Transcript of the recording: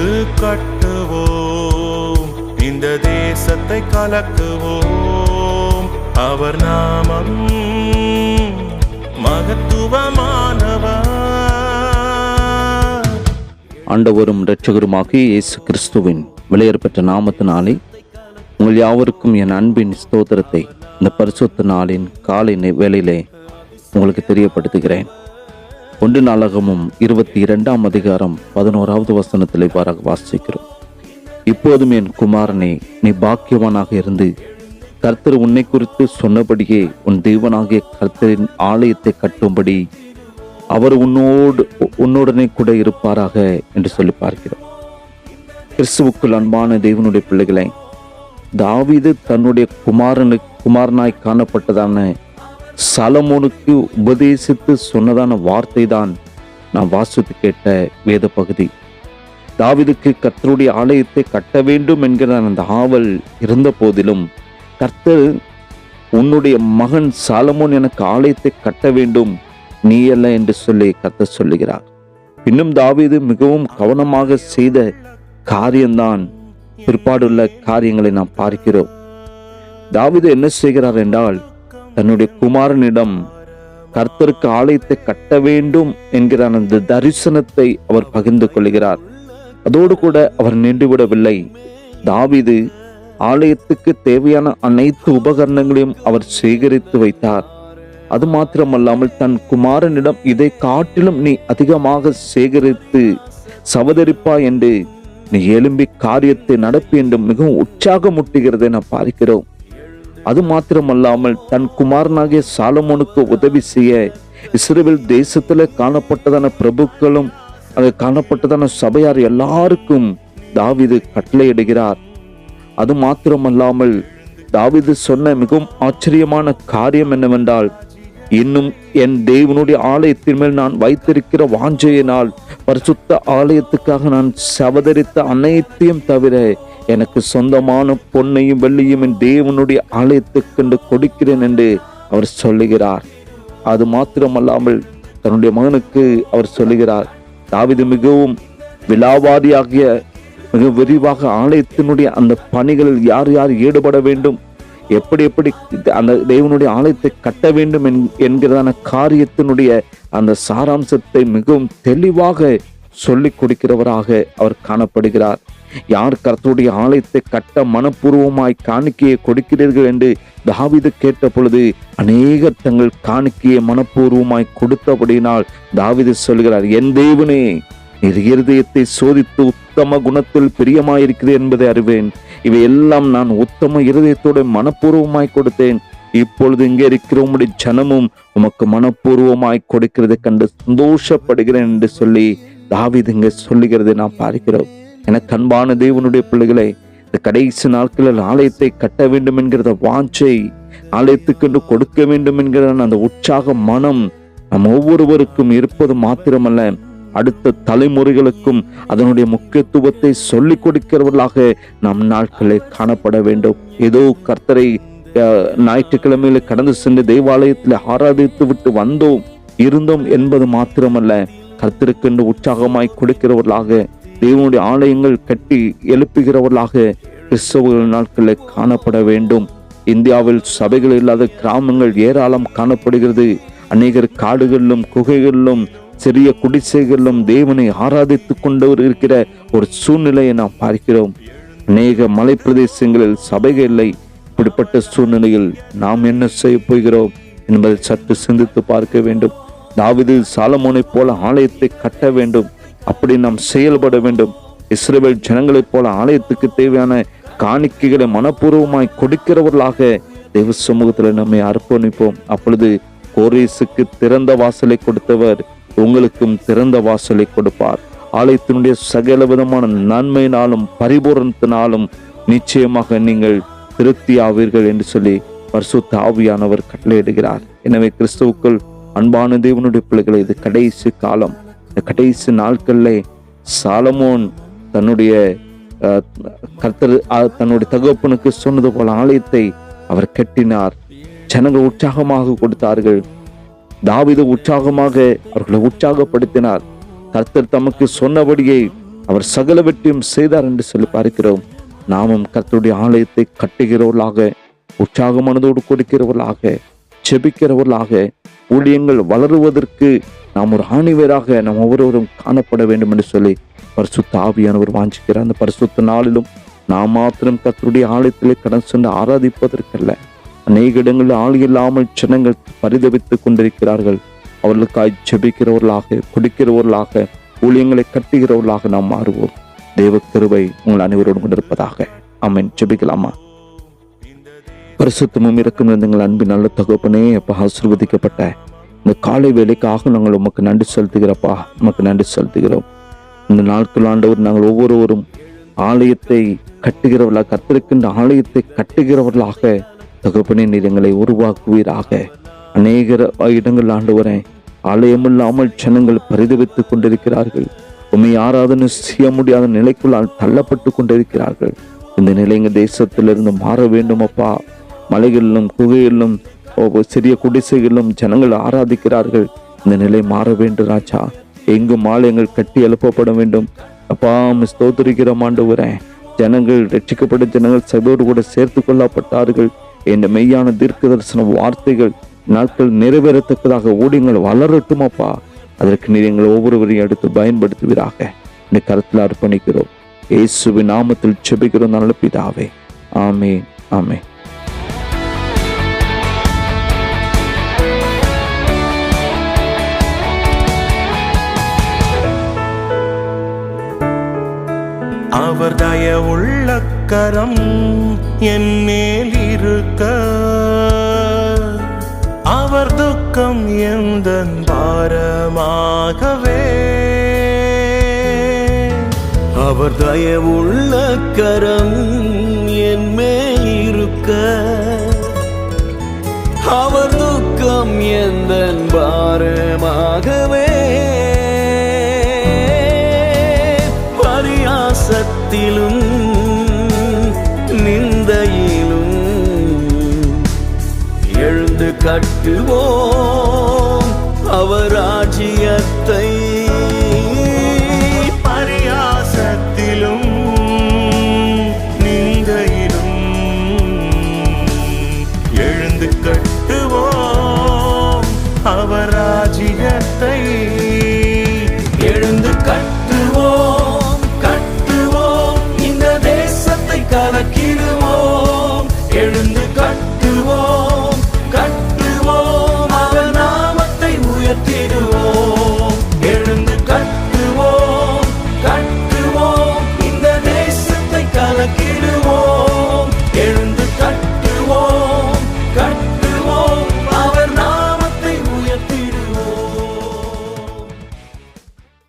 சேர்த்து கட்டுவோம். இந்த தேசத்தை கலக்குவோம். அவர் நாமம் மகத்துவமானவர். ஆண்டவரும் இரட்சகருமாகிய இயேசு கிறிஸ்துவின் விலையேறப்பெற்ற நாமத்தினாலே உங்கள் யாவருக்கும் என் அன்பின் ஸ்தோத்திரத்தை இந்த பரிசுத்த நாளின் காலை நே- வேளையிலே உங்களுக்கு தெரியப்படுத்துகிறேன். ஒன்று நாளகமும் இருபத்தி இரண்டாம் அதிகாரம் பதினோராவது வசனத்தில் இவ்வாறாக வாசிக்கிறோம். இப்போதும் என் குமாரனே நீ பாக்கியவானாக இருந்து கர்த்தர் உன்னை குறித்து சொன்னபடியே உன் தேவனாகிய கர்த்தரின் ஆலயத்தை கட்டும்படி அவர் உன்னோடு உன்னுடனே கூட இருப்பாராக என்று சொல்லி பார்க்கிறோம். கிறிஸ்துவுக்குள் அன்பான தேவனுடைய பிள்ளைகளை தாவிது தன்னுடைய குமாரனு குமாரனாய் காணப்பட்டதான சலமோனுக்கு உபதேசித்து சொன்னதான வார்த்தை தான் நாம் வாசித்து கேட்ட வேத பகுதி தாவிதுக்கு கர்த்தருடைய ஆலயத்தை கட்ட வேண்டும் என்கிற அந்த ஆவல் இருந்த போதிலும் கர்த்தர் உன்னுடைய மகன் சாலமோன் எனக்கு ஆலயத்தை கட்ட வேண்டும் நீ அல்ல என்று சொல்லி கர்த்தர் சொல்லுகிறார். இன்னும் தாவீது மிகவும் கவனமாக செய்த காரியம்தான் பிற்பாடுள்ள காரியங்களை நாம் பார்க்கிறோம். தாவீது என்ன செய்கிறார் என்றால் தன்னுடைய குமாரனிடம் கர்த்தருக்கு ஆலயத்தை கட்ட வேண்டும் என்கிற அந்த தரிசனத்தை அவர் பகிர்ந்து கொள்கிறார். அதோடு கூட அவர் நின்றுவிடவில்லை. தாவீது ஆலயத்துக்கு தேவையான அனைத்து உபகரணங்களையும் அவர் சேகரித்து வைத்தார். அது மாத்திரமல்லாமல் தன் குமாரனிடம் இதை காட்டிலும் நீ அதிகமாக சேகரித்து சவதரிப்பா என்று நீ எழும்பி காரியத்தை நடப்பு என்று மிகவும் உற்சாகமூட்டுகிறதை நான் பார்க்கிறோம். அது மாத்திரமல்லாமல் தன் குமாரனாகிய சாலமோனுக்கு உதவி செய்ய இஸ்ரேல் தேசத்தில் காணப்பட்டதான பிரபுக்களும் அங்கே காணப்பட்டதான சபையார் எல்லாருக்கும் தாவீது கட்டளையிடுகிறார். அது மாத்திரமல்லாமல் தாவிது சொன்ன மிகவும் ஆச்சரியமான காரியம் என்னவென்றால் இன்னும் என் தேவனுடைய ஆலயத்தின் மேல் நான் வைத்திருக்கிற வாஞ்சையினால் பரிசுத்த ஆலயத்துக்காக நான் சவதரித்த அனைத்தையும் தவிர எனக்கு சொந்தமான பொன்னையும் வெள்ளியும் என் தேவனுடைய ஆலயத்துக்கென்று கொடுக்கிறேன் என்று அவர் சொல்லுகிறார். அது மாத்திரமல்லாமல் தன்னுடைய மகனுக்கு அவர் சொல்லுகிறார் தாவிது மிகவும் விலாவாரியாகிய மிக விரிவாக ஆலயத்தினுடைய அந்த பணிகளில் யார் யார் ஈடுபட வேண்டும் எப்படி எப்படி அந்த தேவனுடைய ஆலயத்தை கட்ட வேண்டும் என்- என்கிறதான காரியத்தினுடைய அந்த சாராம்சத்தை மிகவும் தெளிவாக சொல்லிக் கொடுக்கிறவராக அவர் காணப்படுகிறார். யார் கர்த்தருடைய ஆலயத்தை கட்ட மனப்பூர்வமாய் காணிக்கையை கொடுக்கிறீர்கள் என்று தாவிது கேட்ட பொழுது அநேகர் தங்கள் காணிக்கையை மனப்பூர்வமாய் கொடுத்தபடியினால் தாவிது சொல்கிறார் என் தேவனே நீர் இருதயத்தை சோதித்து உத்தம குணத்தில் பிரியமாயிருக்கிறது என்பதை அறிவேன். இவையெல்லாம் நான் உத்தம இருதயத்தோட மனப்பூர்வமாய் கொடுத்தேன். இப்பொழுது இங்கே இருக்கிற உம்முடைய ஜனமும் உமக்கு மனப்பூர்வமாய் கொடுக்கிறதை கண்டு சந்தோஷப்படுகிறேன் என்று சொல்லி தாவிதுங்க சொல்லுகிறதை நாம் பார்க்கிறோம். எனக்கு அன்பான தேவனுடைய பிள்ளைகளை இந்த கடைசி நாட்களில் ஆலயத்தை கட்ட வேண்டும் என்கிறத வாஞ்சை ஆலயத்துக்கென்று கொடுக்க வேண்டும் என்கிற அந்த உற்சாக மனம் நம் ஒவ்வொருவருக்கும் இருப்பது மாத்திரமல்ல அடுத்த தலைமுறைகளுக்கும் அதனுடைய முக்கியத்துவத்தை சொல்லிக் கொடுக்கிறவர்களாக நம் நாட்களில் காணப்பட வேண்டும். ஏதோ கர்த்தரை ஞாயிற்றுக்கிழமையில கடந்து சென்று தேவாலயத்தில் ஆராதித்து விட்டு வந்தோம் இருந்தோம் என்பது மாத்திரமல்ல. கர்த்தருக்கென்று உற்சாகமாய் கொடுக்கிறவர்களாக தேவனுடைய ஆலயங்கள் கட்டி எழுப்புகிறவர்களாக கிறிஸ்தவ நாட்களில் காணப்பட வேண்டும். இந்தியாவில் சபைகள் இல்லாத கிராமங்கள் ஏராளம் காணப்படுகிறது. அநேகர் காடுகளிலும் குகைகளிலும் சிறிய குடிசைகளிலும் தேவனை ஆராதித்து கொண்டவர் இருக்கிற ஒரு சூழ்நிலையை நாம் பார்க்கிறோம். அநேக மலை பிரதேசங்களில் சபைகள் இல்லை. இப்படிப்பட்ட சூழ்நிலையில் நாம் என்ன செய்ய போகிறோம் என்பதை சற்று சிந்தித்து பார்க்க வேண்டும். தாவிது சாலமோனைப் போல ஆலயத்தை கட்ட வேண்டும். அப்படி நாம் செயல்பட வேண்டும். இஸ்ரேல் ஜனங்களைப் போல ஆலயத்துக்கு தேவையான காணிக்கைகளை மனப்பூர்வமாய் கொடுக்கிறவர்களாக தெய்வ சமூகத்தில் நம்மை அர்ப்பணிப்போம். அப்பொழுது கோரேசுக்கு திறந்த வாசலை கொடுத்தவர் உங்களுக்கும் திறந்த வாசலை கொடுப்பார். ஆலயத்தினுடைய சகல விதமான நன்மையினாலும் பரிபூரணத்தினாலும் நிச்சயமாக நீங்கள் திருப்தி ஆவீர்கள் என்று சொல்லி பரிசுத்த ஆவியானவர் கட்டளையிடுகிறார். எனவே கிறிஸ்துவுக்குள் அன்பான தேவனுடைய பிள்ளைகளை இது கடைசி காலம். இந்த கடைசி நாட்களில் சாலமோன் தன்னுடைய கர்த்தர் தன்னுடைய தகப்பனுக்கு சொன்னது போல ஆலயத்தை அவர் கட்டினார். ஜனங்கள் உற்சாகமாக கொடுத்தார்கள். தாவித உற்சாகமாக அவர்களை உற்சாகப்படுத்தினார். கர்த்தர் தமக்கு சொன்னபடியே அவர் சகலவற்றையும் செய்தார் என்று சொல்லி பார்க்கிறோம். நாமும் கர்த்தருடைய ஆலயத்தை கட்டுகிறவர்களாக உற்சாக மனதோடு கொடுக்கிறவர்களாக செபிக்கிறவர்களாக ஊழியங்கள் வளருவதற்கு நாம் ஒரு ஆணிவராக நாம் ஒவ்வொருவரும் காணப்பட வேண்டும் என்று சொல்லி பரிசுத்த ஆவியானவர் வாஞ்சிக்கிறார். அந்த பரிசுத்த நாளிலும் நாம் மாத்திரம் கத்தருடைய ஆலயத்திலே கடன் சென்று ஆராதிப்பதற்கல்ல. அநேக இடங்களில் ஆள் இல்லாமல் ஜனங்கள் பரிதவித்துக் கொண்டிருக்கிறார்கள். அவர்களுக்காய் ஜெபிக்கிறவர்களாக கொடுக்கிறவர்களாக ஊழியங்களை கட்டுகிறவர்களாக நாம் மாறுவோம். தெய்வ கருவை உங்கள் அனைவரோடும் கொண்டிருப்பதாக. ஆமென். ஜெபிக்கலாமா? பரிசுத்தமும் இருக்கும் எங்கள் அன்பின் நல்ல தகப்பனே அப்பா ஆசிர்வதிக்கப்பட்ட இந்த காலை வேலைக்காக நாங்கள் உமக்கு நன்றி செலுத்துகிறப்பா உமக்கு நன்றி செலுத்துகிறோம். இந்த நாட்கள் ஆண்டவர் நாங்கள் ஒவ்வொருவரும் ஆலயத்தை கட்டுகிறவர்களாக கத்திருக்கின்ற ஆலயத்தை கட்டுகிறவர்களாக தகப்பனே நீர் எங்களை உருவாக்குவீராக. அநேக இடங்கள் ஆண்டவரே ஆலயமில்லாமல் ஜனங்கள் பரிதவித்துக் கொண்டிருக்கிறார்கள். உண்மை ஆராதனை செய்ய முடியாத நிலைக்குள்ளால் தள்ளப்பட்டு கொண்டிருக்கிறார்கள். இந்த நிலை தேசத்திலிருந்து மாற வேண்டும் அப்பா மலைகளிலும் குகைகளிலும் ஒவ்வொரு சிறிய குடிசைகளிலும் ஜனங்கள் ஆராதிக்கிறார்கள். இந்த நிலை மாற வேண்டும் ராஜா. எங்கும் ஆலயங்கள் கட்டி எழுப்பப்பட வேண்டும். அப்பா ஸ்தோத்திரிக்கிறோம் ஆண்டவரே. ஜனங்கள் ரட்சிக்கப்பட்ட ஜனங்கள் சபையோடு கூட சேர்த்து கொள்ளப்பட்டார்கள். என்ற மெய்யான தீர்க்க தரிசன வார்த்தைகள் நாட்கள் நிறைவேறத்தக்கதாக ஊழியங்கள் வளரட்டும் அப்பா. அதற்கு நீர் எங்கள் ஒவ்வொருவரையும் எடுத்து பயன்படுத்துவீராக. இந்த கருத்தில் அர்ப்பணிக்கிறோம். இயேசுவின் நாமத்தில் செபிக்கிறோம் நல்ல பிதாவே. ஆமே ஆமே அவர் தயவுள்ள கரம் என் மேல் இருக்க. அவர் துக்கம் எந்த பாரமாகவே. அவர் தயவுள்ள கரம் என் மேல் இருக்க. அவர் துக்கம் எந்த பாரமாகவே. எழுந்து கட்டுவோம் அவர் ஆட்சிய